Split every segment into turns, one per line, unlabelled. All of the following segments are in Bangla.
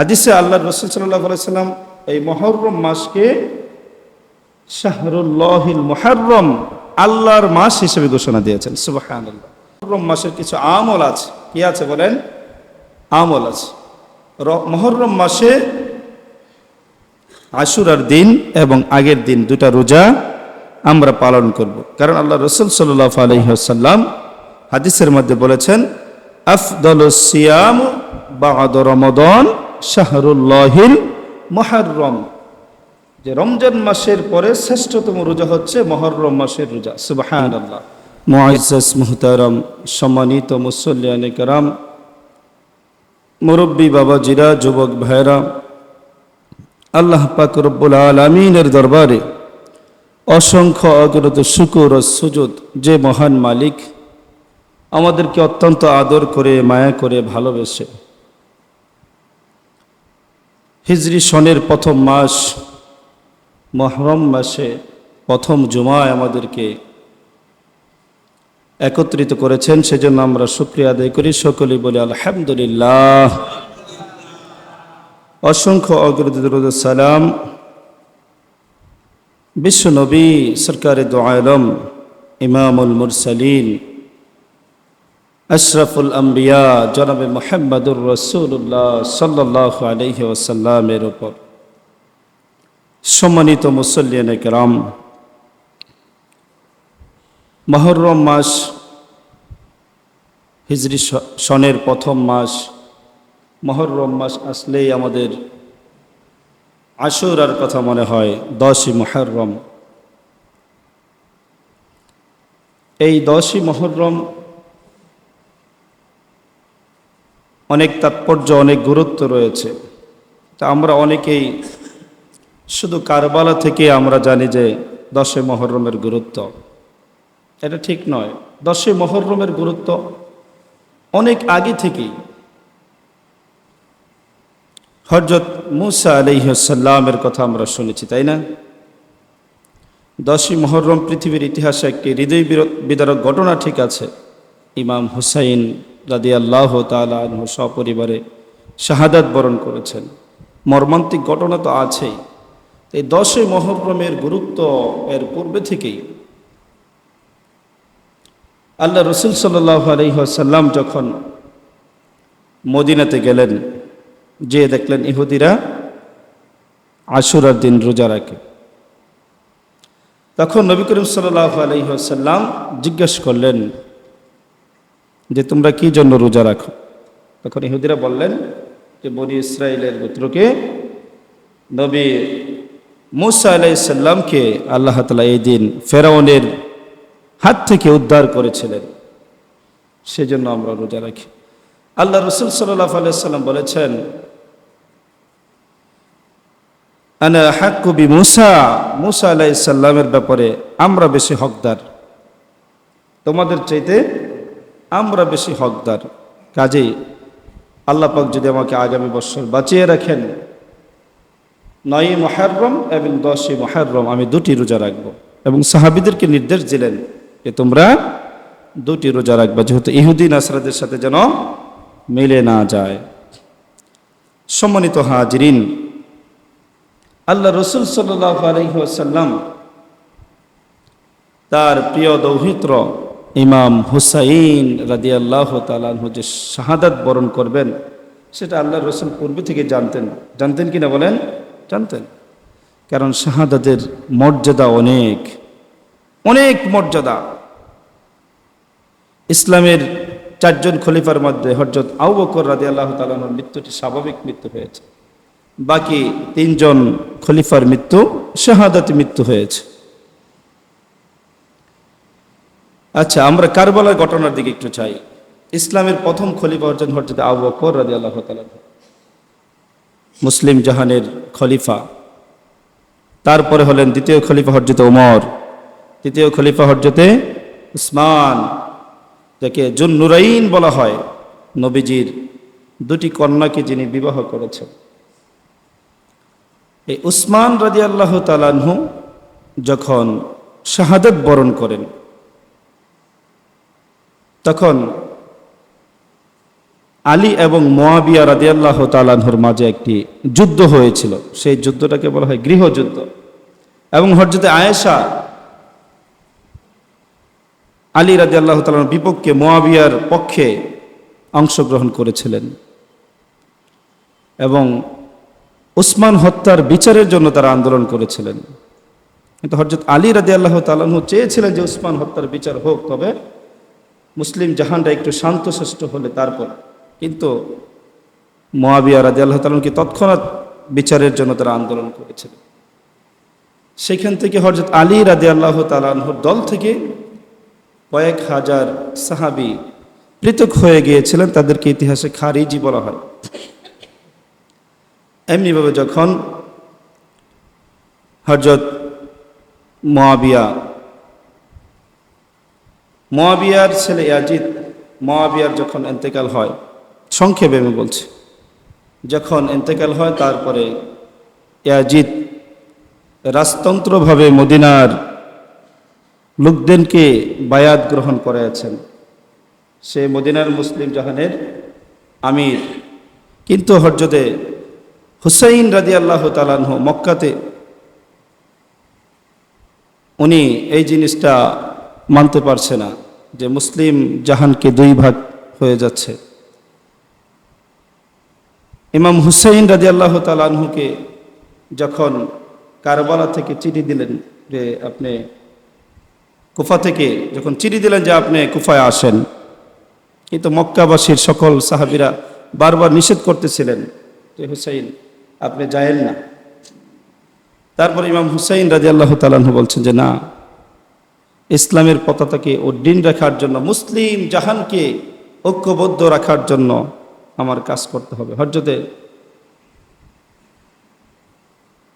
হাদিসে আল্লাহ রসুল সাল্লাহ এই মহরম মাসকে শাহরুল্লাহিল মহরম আল্লাহর মাস হিসেবে ঘোষণা দিয়েছেন সুবাহান মহরম মাসের কিছু আমল আছে, কি আছে বলেন? আমল আছে। মহরম মাসে আশুরার দিন এবং আগের দিন দুটা রোজা আমরা পালন করব। কারণ আল্লাহ রসুল সাল্লাহ আলহিহাসাল্লাম হাদিসের মধ্যে বলেছেন আফদল সিয়াম বাদ রমদন শাহরুল্লাহিল মহরম। যে রমজান মাসের পরে শ্রেষ্ঠতম রোজা হচ্ছে মহরম মাসের রোজা সুবাহান আল্লাহ মুআজ্জাজ মুহতারম, সম্মানিত মুসল্লিয়ান কারাম, মুরব্বী বাবাজিরা, যুবক ভাইরা আল্লাহ পাক রব্বুল আলমিনের দরবারে অসংখ্য অগ্রত শুকুর ও সুজুদ, যে মহান মালিক আমাদেরকে অত্যন্ত আদর করে, মায়া করে, ভালোবেসে হিজরি সনের প্রথম মাস, মহরম মাসে প্রথম জুমায় আমাদেরকে একত্রিত করেছেন, সেজন্য আমরা শুক্রিয়া আদায় করি। সকলেই বলি, আলহামদুলিল্লাহ। অসংখ্য সালাম। বিশ্ব নবী, সরকারে দোয়ালম ইমামুল মুরসালিন আশরাফুল আম্বিয়া জনাবে মোহাম্মদুর রসুল্লাহ সাল্লাহ আলহি ওসাল্লামের ওপর সম্মানিত মুসল্লিয়ান কেরাম, মহরম মাস হিজরি সনের প্রথম মাস, মহরম মাস আসলেই আমাদের আশুরার কথা মনে হয়, দশই মহরম। এই দশই মহরম অনেক তাৎপর্য, অনেক গুরুত্ব রয়েছে। তা আমরা অনেকেই শুধু কারবালা থেকে আমরা জানি যে দশে মহরমের গুরুত্ব। এটা ঠিক নয়। দশে মহরমের গুরুত্ব অনেক আগে থেকেই। হজরত মুসা আলহিসাল্লামের কথা আমরা শুনেছি, তাই না? দশই মহরম পৃথিবীর ইতিহাসে একটি হৃদয় বিদারক ঘটনা ঠিক আছে। ইমাম হুসাইন রাদি আল্লাহ তালু সপরিবারে শাহাদাত বরণ করেছেন। মর্মান্তিক ঘটনা তো আছেই। এই দশই মহরমের গুরুত্ব এর পূর্বে থেকেই। আল্লাহ রসুল সাল্লাহ আলহিহাসাল্লাম যখন মদিনাতে গেলেন যে দেখলেন ইহুদিরা আশুরার দিন রোজা রাখে। তখন নবী করিম সাল্লাহ আলহিহাসাল্লাম জিজ্ঞেস করলেন যে তোমরা কি জন্য রোজা রাখো? তখন ইহুদিরা বললেন যে বনি ইসরায়েলের গোত্রকে নবী মুসা আলাইসাল্লামকে আল্লাহ তালা এই দিন ফেরাউনের হাত থেকে উদ্ধার করেছিলেন। সেজন্য আমরা রোজা রাখি। আল্লাহ রসুল সাল্লাহ আলাইসাল্লাম বলেছেন, আনা হাক্কুবি মুসা? মুসা আলাইসাল্লামের ব্যাপারে আমরা বেশি হকদার। তোমাদের চাইতে আমরা বেশি হকদার। কাজেই আল্লাহ পাক যদি আমাকে আগামী বছর বাঁচিয়ে রাখেন, নয়ই মহারম এবং দশই মহারম আমি দুটি রোজা রাখব এবং সাহাবিদেরকে নির্দেশ দিলেন যে তোমরা দুটি রোজা রাখবা, যেহেতু ইহুদি নাসরাদের সাথে যেন মিলে না যায়। সম্মানিত হাজরিন, আল্লাহ রসুল সাল্লাহ আলহিহাসাল্লাম তার প্রিয় দৌহিত্র ইমাম হুসাইন রাদি আল্লাহ তালু যে শাহাদাত বরণ করবেন, সেটা আল্লাহ রসুল পূর্বে থেকে জানতেন। জানতেন কি না বলেন? জানতেন। কারণ শাহাদাতের মর্যাদা অনেক অনেক মর্যাদা। ইসলামের চারজন খলিফার মধ্যে হরজত আউ বকর রাদি আল্লাহ তালানোর মৃত্যুটি স্বাভাবিক মৃত্যু হয়েছে। বাকি তিনজন খলিফার মৃত্যু শাহাদাতি মৃত্যু হয়েছে। আচ্ছা আমরা কারবালার ঘটনার দিকে একটু চাই। ইসলামের প্রথম খলিফা হচ্ছেন হরজত আবু বকর রাজি আল্লাহ মুসলিম জাহানের খলিফা। তারপরে হলেন দ্বিতীয় খলিফা হরজতে ওমর। তৃতীয় খলিফা হরজতে উসমান, যাকে জুন নুরাইন বলা হয়, নবীজির দুটি কন্যাকে যিনি বিবাহ করেছেন। এই উসমান রাজি আল্লাহ তালানহু যখন শাহাদত বরণ করেন তখন আলী এবং মোয়াবিয়া রাদিয়াল্লাহ তালানহর মাঝে একটি যুদ্ধ হয়েছিল। সেই যুদ্ধটাকে বলা হয় গৃহযুদ্ধ। এবং হরজতে আয়েশা আলী রাজি আল্লাহ তালার বিপক্ষে মোয়াবিয়ার পক্ষে অংশগ্রহণ করেছিলেন। এবং উসমান হত্যার বিচারের জন্য তারা আন্দোলন করেছিলেন। কিন্তু হরজত আলী রাজি আল্লাহ তালাহ চেয়েছিলেন যে উসমান হত্যার বিচার হোক, তবে মুসলিম জাহানটা একটু শান্তশিষ্ট হলে তারপর। কিন্তু মহাবিয়া রাজি আল্লাহ তালকে তৎক্ষণাৎ বিচারের জন্য তারা আন্দোলন করেছিলেন সেখান থেকে হরজত আলী রাজি আল্লাহ তালাহর দল থেকে কয়েক হাজার সাহাবি পৃথক হয়ে গিয়েছিলেন, তাদেরকে ইতিহাসে খারিজি বলা হয়। এমনিভাবে যখন হজরত মোয়াবিয়া মোয়াবিয়ার ছেলে ইয়াজিদ, মহাবিয়ার যখন এন্তেকাল হয়, সংক্ষেপে আমি বলছি, যখন এন্তেকাল হয় তারপরে ইয়াজিদ রাজতন্ত্রভাবে মদিনার লোকদেরকে বায়াত গ্রহণ করেছেন। সে মদিনার মুসলিম জাহানের আমির। কিন্তু হরজতে হুসাইন রাজি আল্লাহ তালাহ মক্কাতে উনি এই জিনিসটা মানতে পারছে না যে মুসলিম জাহানকে দুই ভাগ হয়ে যাচ্ছে। ইমাম হুসাইন রাজি আল্লাহ তালাহুকে যখন কারবালা থেকে চিঠি দিলেন যে আপনি কুফা থেকে, যখন চিঠি দিলেন যে আপনি কুফায় আসেন, কিন্তু মক্কাবাসীর সকল সাহাবিরা বারবার নিষেধ করতেছিলেন যে, হুসাইন, আপনি যায়েন না। তারপর ইমাম হুসাইন রাজি আল্লাহ তালাহু বলছেন যে, না ইসলামের পতাকাকে উড্ডীন রাখার জন্য, মুসলিম জাহানকে ঐক্যবদ্ধ রাখার জন্য আমার কাজ করতে হবে। হরজতে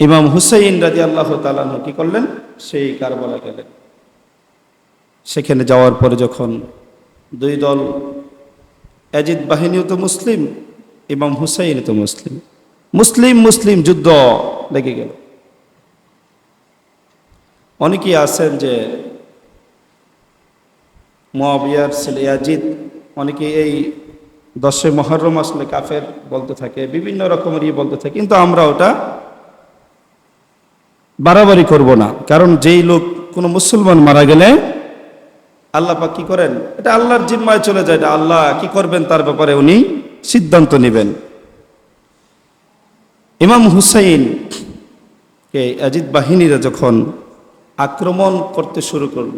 ইমাম হুসাইন রাজি আল্লাহ তালাহু কি করলেন? সেই কারবালা গেলেন। সেখানে যাওয়ার পরে যখন দুই দল, এজিদ বাহিনীও তো মুসলিম, ইমাম হুসাইন তো মুসলিম। মুসলিম মুসলিম যুদ্ধ লেগে গেল। অনেকেই আছেন যে মোয়াবিয়ার ছেলে ইয়াজিদ, অনেকে এই দশে মহরম আসলে কাফের বলতে থাকে, বিভিন্ন রকমের ইয়ে বলতে থাকে, কিন্তু আমরা ওটা বাড়াবাড়ি করব না। কারণ যেই লোক কোনো মুসলমান মারা গেলে আল্লাহ পাক কি করেন? এটা আল্লাহর জিম্মায় চলে যায়, এটা আল্লাহ কি করবেন তার ব্যাপারে উনি সিদ্ধান্ত নেবেন। ইমাম হুসাইন কে অজিত বাহিনীরা যখন আক্রমণ করতে শুরু করল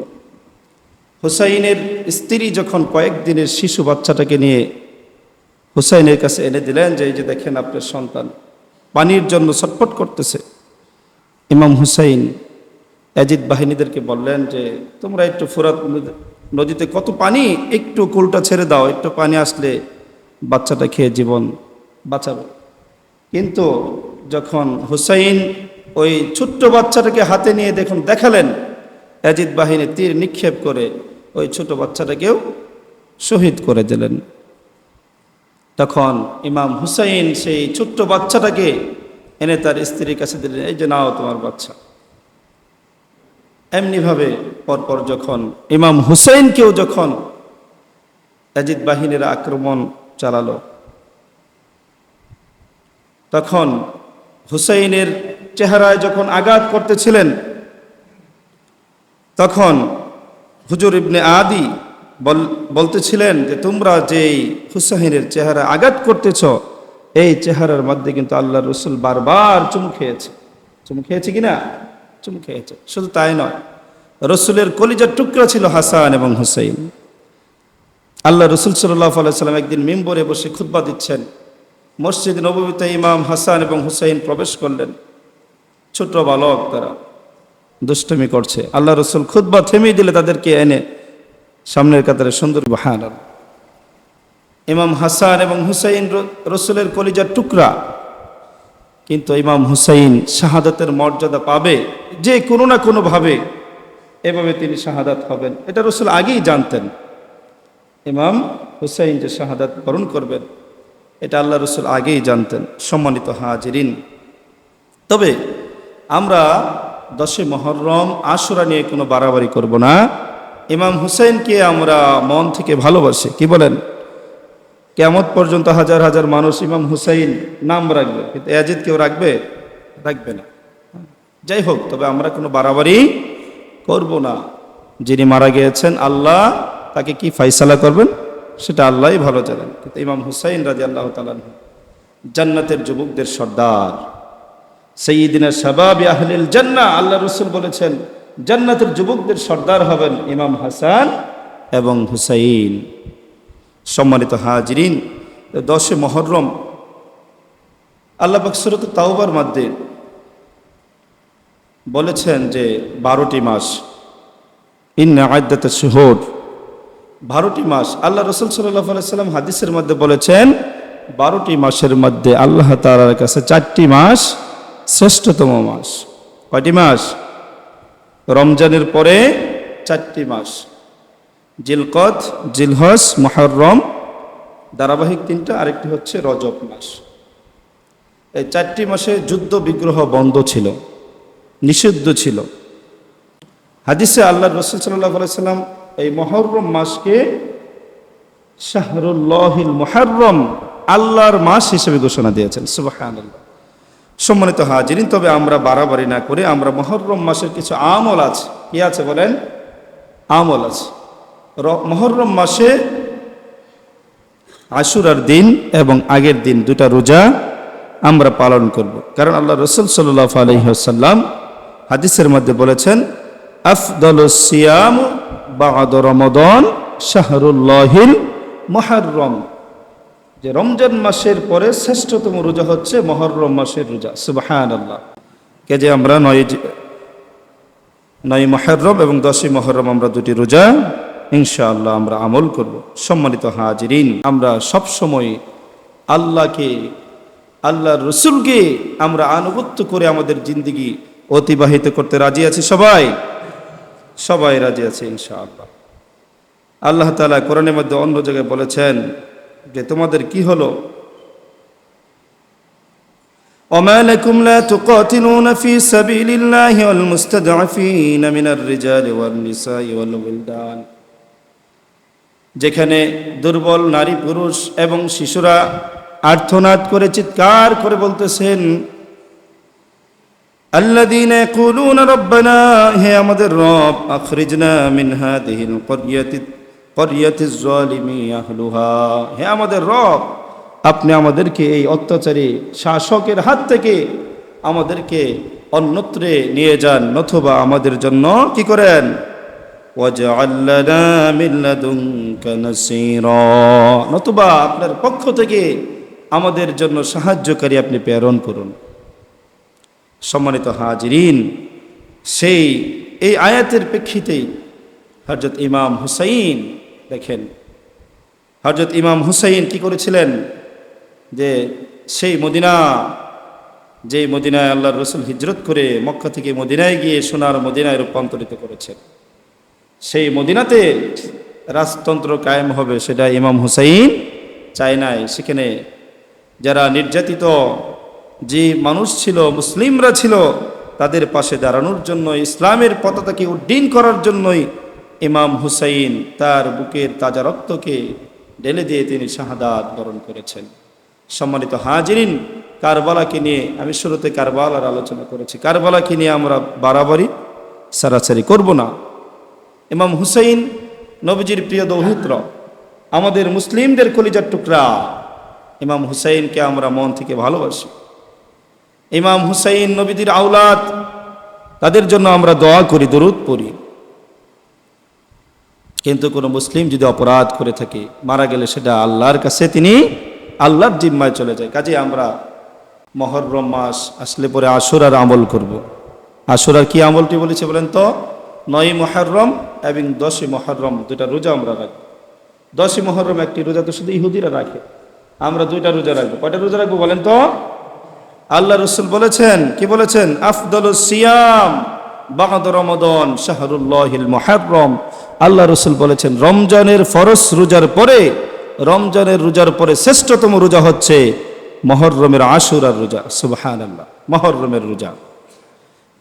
হুসাইনের স্ত্রী যখন কয়েকদিনের শিশু বাচ্চাটাকে নিয়ে হুসাইনের কাছে এনে দিলেন যে, এই যে দেখেন আপনার সন্তান, পানির জন্য ছটফট করতেছে। ইমাম হুসাইন অজিত বাহিনীদেরকে বললেন যে, তোমরা একটু ফুরাত নদীতে কত পানি, একটু কুলটা ছেড়ে দাও, একটু পানি আসলে বাচ্চাটা খেয়ে জীবন বাঁচাবে। কিন্তু যখন হুসাইন ওই ছোট্ট বাচ্চাটাকে হাতে নিয়ে দেখুন, দেখালেন অজিত বাহিনী তীর নিক্ষেপ করে ওই ছোট বাচ্চাটাকেও শহীদ করে দিলেন। তখন ইমাম হুসাইন সেই ছোট্ট বাচ্চাটাকে এনে তার স্ত্রীর কাছে দিলেন, এই যে নাও তোমার বাচ্চা। এমনিভাবে পরপর যখন ইমাম হুসাইনকেও যখন অজিত বাহিনীরা আক্রমণ চালালো, তখন হুসাইনের চেহারায় যখন আঘাত করতেছিলেন, তখন হুজুর ইবনে আদি বলতেছিলেন যে তোমরা যেই হুসাইনের চেহারা আঘাত করতেছ, এই চেহারার মধ্যে কিন্তু আল্লাহ রসুল বারবার চুমু খেয়েছে। চুমু খেয়েছে কিনা? চুমু খেয়েছে। শুধু তাই নয়, রসুলের কলিজার টুকরা ছিল হাসান এবং হুসাইন। আল্লাহ রসুল সাল্লাহ আলাইসাল্লাম একদিন মেম্বরে বসে খুদ্া দিচ্ছেন। মসজিদ নবমীতে ইমাম হাসান এবং হুসাইন প্রবেশ করলেন। ছোট বালক তারা। দুষ্টমি করছে। আল্লাহ রসুল খুদ্া থেমে দিলে তাদেরকে এনে সামনের কাতারে সুন্দর বাহান ইমাম হাসান এবং হুসাইন রসুলের কলিজার টুকরা। কিন্তু ইমাম হুসাইন শাহাদাতের মর্যাদা পাবে যে কোনো না কোনোভাবে এভাবে তিনি শাহাদাত হবেন। এটা রসুল আগেই জানতেন। ইমাম হুসাইন যে শাহাদাত বরণ করবেন, এটা আল্লাহ রসুল আগেই জানতেন। সম্মানিত হাজিরিন। তবে আমরা দশে মহরম, আশুরা নিয়ে কোনো বাড়াবাড়ি করব না। ইমাম হুসাইনকে আমরা মন থেকে ভালোবাসি। কি বলেন? কেমত পর্যন্ত হাজার হাজার মানুষ ইমাম হুসাইন নাম রাখবে, কিন্তু এজিদ কেউ রাখবে? রাখবে না। যাই হোক, তবে আমরা কোনো বাড়াবাড়ি করব না। যিনি মারা গিয়েছেন, আল্লাহ তাকে কি ফাইসালা করবেন? সেটা আল্লাহই ভালো জানেন। কিন্তু ইমাম হুসাইন রাজি আল্লাহ তালান জান্নাতের যুবকদের সর্দার। সঈদিনা সাবাব আহলিল জান্না আল্লাহ রসুল বলেছেন, জান্নাতের যুবকদের সর্দার হবেন ইমাম হাসান এবং হুসাইন। সম্মানিত হাজরিন দশে মহরম, আল্লাহ বকসরত তাওবার মধ্যে বলেছেন যে বারোটি মাস, ইন্না শুহর। বারোটি মাস, আল্লাহ রসুল সাল্লাহ আলাইসাল্লাম হাদিসের মধ্যে বলেছেন, বারোটি মাসের মধ্যে আল্লাহ তালার কাছে চারটি মাস শ্রেষ্ঠতম মাস। কয়টি মাস? রমজানের পরে চারটি মাস। জিলকদ জিলহস মহরম, ধারাবাহিক তিনটা, আরেকটি হচ্ছে রজব মাস। এই চারটি মাসে যুদ্ধ, বিগ্রহ বন্ধ ছিল, নিষিদ্ধ ছিল। হাদিসে আল্লাহ রসুল সাল্লাহ সাল্লাম এই মহরম মাসকে শাহরুল্লাহিল মহরম, আল্লাহর মাস হিসেবে ঘোষণা দিয়েছেন। সুবাহান সম্মানিত হাজিরিন, তবে আমরা বাড়াবাড়ি না করে আমরা মহরম মাসের কিছু আমল আছে। কি আছে বলেন? আমল আছে। মহরম মাসে আশুরার দিন এবং আগের দিন দুটা রোজা আমরা পালন করব। কারণ আল্লাহ রসুল সাল্লাহ আলহিহাসাল্লাম হাদিসের মধ্যে বলেছেন আফদল সিয়াম বাদ রমদন শাহরুল্লাহিল মহরম যে রমজান মাসের পরে শ্রেষ্ঠতম রোজা হচ্ছে মহরম মাসের রোজা সুবাহান আল্লাহ কে যে আমরা নয় নয় মহরম এবং দশই মহরম আমরা দুটি রোজা, ইনশাআল্লাহ আমরা আমল করব। সম্মানিত হাজিরিন, আমরা সব সময় আল্লাহকে, আল্লাহর রসুলকে আমরা আনুগত্য করে আমাদের জিন্দগি অতিবাহিত করতে রাজি আছি সবাই? সবাই রাজি আছে ইনশাআল্লাহ। আল্লাহ তালা কোরআনের মধ্যে অন্য জায়গায় বলেছেন যে তোমাদের কি হলো وما لكم لا تقاتلون في سبيل الله والمستضعفين من الرجال والنساء والولدان যেখানে দুর্বল নারী পুরুষ এবং শিশুরা আর্থনাদ করে চিৎকার করে বলতেছেন الذين يقولون ربنا হে আমাদের রব আখরিজনা মিন হাদিহিল ক্বরিয়াতি ক্বরিয়াতিজ জালিমি আহলুহা হে আমাদের রব, আপনি আমাদেরকে এই অত্যাচারী শাসকের হাত থেকে আমাদেরকে অন্যত্রে নিয়ে যান, নতুবা আমাদের জন্য কি করেন? নতুবা আপনার পক্ষ থেকে আমাদের জন্য সাহায্যকারী আপনি প্রেরণ করুন। সম্মানিত হাজিরিন, সেই, এই আয়াতের প্রেক্ষিতেই হজরত ইমাম হুসাইন দেখেন। হজরত ইমাম হুসাইন কি করেছিলেন? যে সেই মদিনা, যেই মদিনায় আল্লাহর রসুল হিজরত করে মক্কা থেকে মদিনায় গিয়ে সোনার মদিনায় রূপান্তরিত করেছেন। সেই মদিনাতে রাজতন্ত্র কায়েম হবে সেটা ইমাম হুসাইন চায় নাই। সেখানে যারা নির্যাতিত, যে মানুষ ছিল, মুসলিমরা ছিল, তাদের পাশে দাঁড়ানোর জন্য ইসলামের পতাকাকে উড্ডীন করার জন্যই ইমাম হুসাইন তার বুকের তাজা রক্তকে ঢেলে দিয়ে তিনি শাহাদাত বরণ করেছেন। সম্মানিত হাজিরিন, কারবালাকে নিয়ে আমি শুরুতে কারবালার আলোচনা করেছি। কারবালাকে নিয়ে আমরা বাড়াবাড়ি, সারাসারি করব না। ইমাম হুসাইন নবীজির প্রিয় দৌহিত্র, আমাদের মুসলিমদের কলিজার টুকরা। ইমাম হুসাইনকে আমরা মন থেকে ভালোবাসি। ইমাম হুসাইন নবীদের আওলাদ, তাদের জন্য আমরা দোয়া করি, দরুদ পড়ি। কিন্তু কোনো মুসলিম যদি অপরাধ করে থাকে, মারা গেলে সেটা আল্লাহর কাছে তিনি আল্লাহর জিম্মায় চলে যায়। কাজে আমরা মহরম মাস আসলে পরে আশুরার আমল করব। আশুরার কি আমলটি বলেছে বলেন তো? নয় মহরম এবং দশই মহরম দুইটা রোজা আমরা রাখব। দশই মহরম একটি রোজা তো শুধু ইহুদিরা রাখে। আমরা দুইটা রোজা রাখব। কয়টা রোজা রাখব বলেন তো? আল্লাহ রসুল বলেছেন, কি বলেছেন? আফদল সিয়াম বাগাদ রমদন শাহরুল্লাহিল মহারম। আল্লাহ রসুল বলেছেন, রমজানের ফরস রোজার পরে, রমজানের রোজার পরে শ্রেষ্ঠতম রোজা হচ্ছে মহরমের আশুরার রোজা। সুবাহান আল্লাহ মহরমের রোজা।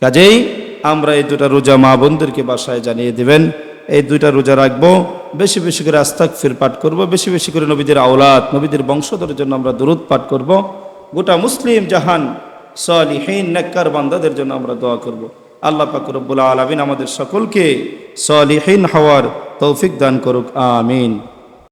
কাজেই আমরা এই দুটা রোজা মা বোনদেরকে বাসায় জানিয়ে দেবেন, এই দুইটা রোজা রাখব, বেশি বেশি করে আস্তাক ফির পাঠ করব, বেশি বেশি করে নবীদের আওলাদ, নবীদের বংশধরের জন্য আমরা দূরত পাঠ করব, গোটা মুসলিম জাহান, সালিহীন, নাক্কার বান্দাদের জন্য আমরা দোয়া করব। আল্লাহ পাকুরবুল্লা আলমিন আমাদের সকলকে সলিহীন হওয়ার তৌফিক দান করুক আমিন।